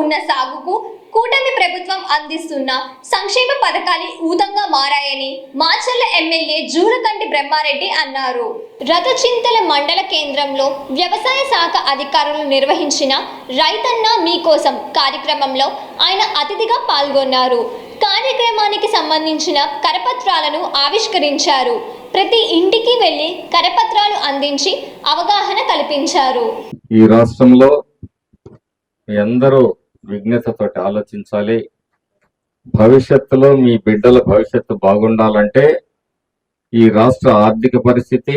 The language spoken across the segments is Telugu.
ఉన్న సాగుకు కూటమి ప్రభుత్వం అందిస్తున్న సంక్షేమ పథకాలు ఊతంగా మారాయని మాచర్ల ఎమ్మెల్యే జూలకంటి బ్రహ్మారెడ్డి అన్నారు. రథచింతల మండల కేంద్రంలో వ్యవసాయ శాఖ అధికారులు నిర్వహించిన రైతన్న మీకోసం కార్యక్రమంలో ఆయన అతిథిగా పాల్గొన్నారు. కార్యక్రమానికి సంబంధించిన కరపత్రాలను ఆవిష్కరించారు. ప్రతి ఇంటికి వెళ్ళి కరపత్రాలు అందించి అవగాహన కల్పించారు. ఈ రాష్ట్రంలో మీ అందరూ విజ్ఞతతోటి ఆలోచించాలి. భవిష్యత్తులో మీ బిడ్డల భవిష్యత్తు బాగుండాలంటే ఈ రాష్ట్ర ఆర్థిక పరిస్థితి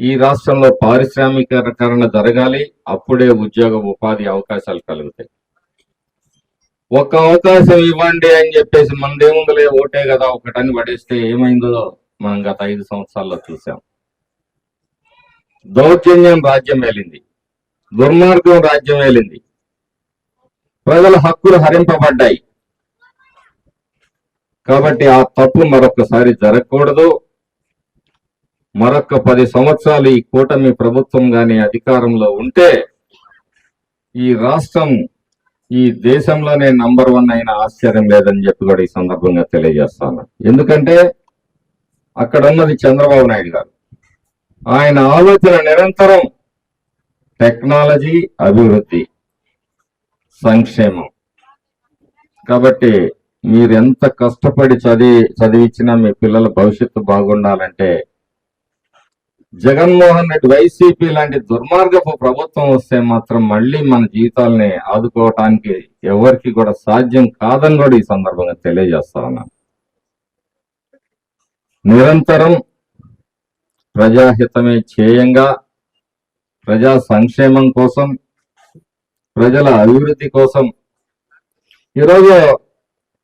ఈ రాష్ట్రంలో పారిశ్రామికీకరణ జరగాలి అప్పుడే ఉద్యోగ ఉపాధి అవకాశాలు కలుగుతాయి. ఒక అవకాశం ఇవ్వండి అని చెప్పేసి మనదేముందలే ఓటే కదా ఒకటని పడేస్తే ఏమైందో మనం గత ఐదు సంవత్సరాల్లో చూసాం. దౌర్జన్యం రాజ్యం వేలింది దుర్మార్గం రాజ్యం వేలింది ప్రజల హక్కులు హరింపబడ్డాయి. కాబట్టి ఆ తప్పు మరొకసారి జరగకూడదు. మరొక పది సంవత్సరాలు ఈ కూటమి ప్రభుత్వం కానీ అధికారంలో ఉంటే ఈ రాష్ట్రం ఈ దేశంలోనే నంబర్ వన్ అయిన ఆశ్చర్యం లేదని చెప్పి కూడా ఈ సందర్భంగా తెలియజేస్తాను. ఎందుకంటే అక్కడ ఉన్నది చంద్రబాబు నాయుడు గారు. ఆయన ఆలోచన నిరంతరం టెక్నాలజీ అభివృద్ధి. సంక్షేమం. కాబట్టి మీరు ఎంత కష్టపడి చదివి చదివించినా మీ పిల్లల భవిష్యత్తు బాగుండాలంటే జగన్మోహన్ రెడ్డి వైసీపీ లాంటి దుర్మార్గపు ప్రభుత్వం వస్తే మాత్రం మళ్ళీ మన జీవితాలని ఆదుకోవటానికి ఎవరికి కూడా సాధ్యం కాదని కూడా ఈ సందర్భంగా తెలియజేస్తా ఉన్నాను నిరంతరం ప్రజాహితమే చేయంగా ప్రజా సంక్షేమం కోసం ప్రజల అభివృద్ధి కోసం. ఈరోజు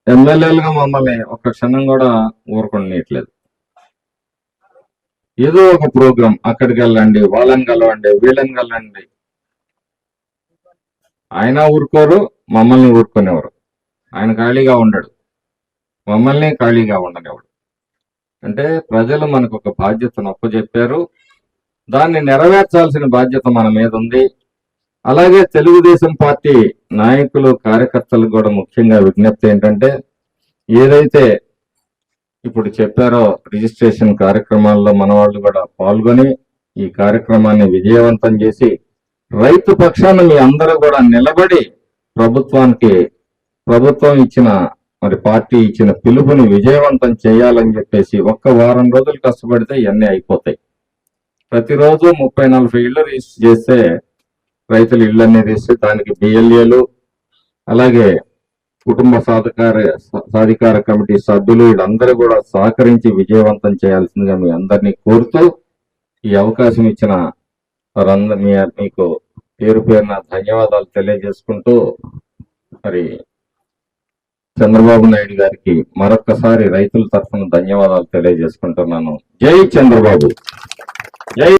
ఎమ్మెల్యేలుగా మమ్మల్ని ఒక క్షణం కూడా ఊరుకొనియట్లేదు ఏదో ఒక ప్రోగ్రాం అక్కడికి వెళ్ళండి వాళ్ళని కలవండి వీళ్ళని కలవండి. ఆయన ఊరుకోరు మమ్మల్ని ఊరుకునేవారు. ఆయన ఖాళీగా ఉండడు. మమ్మల్ని ఖాళీగా ఉండనివాడు అంటే ప్రజలు మనకు ఒక బాధ్యతను అప్పచెప్పారు. దాన్ని నెరవేర్చాల్సిన బాధ్యత మన మీద ఉంది. అలాగే తెలుగుదేశం పార్టీ నాయకులు కార్యకర్తలు కూడా ముఖ్యంగా విజ్ఞప్తి ఏంటంటే ఏదైతే ఇప్పుడు చెప్పారో రిజిస్ట్రేషన్ కార్యక్రమాల్లో మన వాళ్ళు కూడా పాల్గొని ఈ కార్యక్రమాన్ని విజయవంతం చేసి రైతు పక్షాన మీ అందరూ కూడా నిలబడి ప్రభుత్వానికి ప్రభుత్వం ఇచ్చిన మరి పార్టీ ఇచ్చిన పిలుపుని విజయవంతం చేయాలని చెప్పేసి ఒక్క వారం రోజులు కష్టపడితే ఇవన్నీ అయిపోతాయి. ప్రతిరోజు ముప్పై నలభై ఇళ్ళు రిజిస్టర్ చేస్తే రైతులు అనేది ఇస్తే దానికి బిఎల్ఏలు అలాగే కుటుంబ సాధికార సాధికార కమిటీ సభ్యులు వీళ్ళందరూ కూడా సహకరించి విజయవంతం చేయాల్సిందిగా మీ అందరినీ కోరుతూ ఈ అవకాశం ఇచ్చిన వారందరి మీకు పేరు పేరున ధన్యవాదాలు తెలియజేసుకుంటూ మరి చంద్రబాబు నాయుడు గారికి మరొక్కసారి రైతుల తరఫున ధన్యవాదాలు తెలియజేసుకుంటున్నాను. జై చంద్రబాబు. జై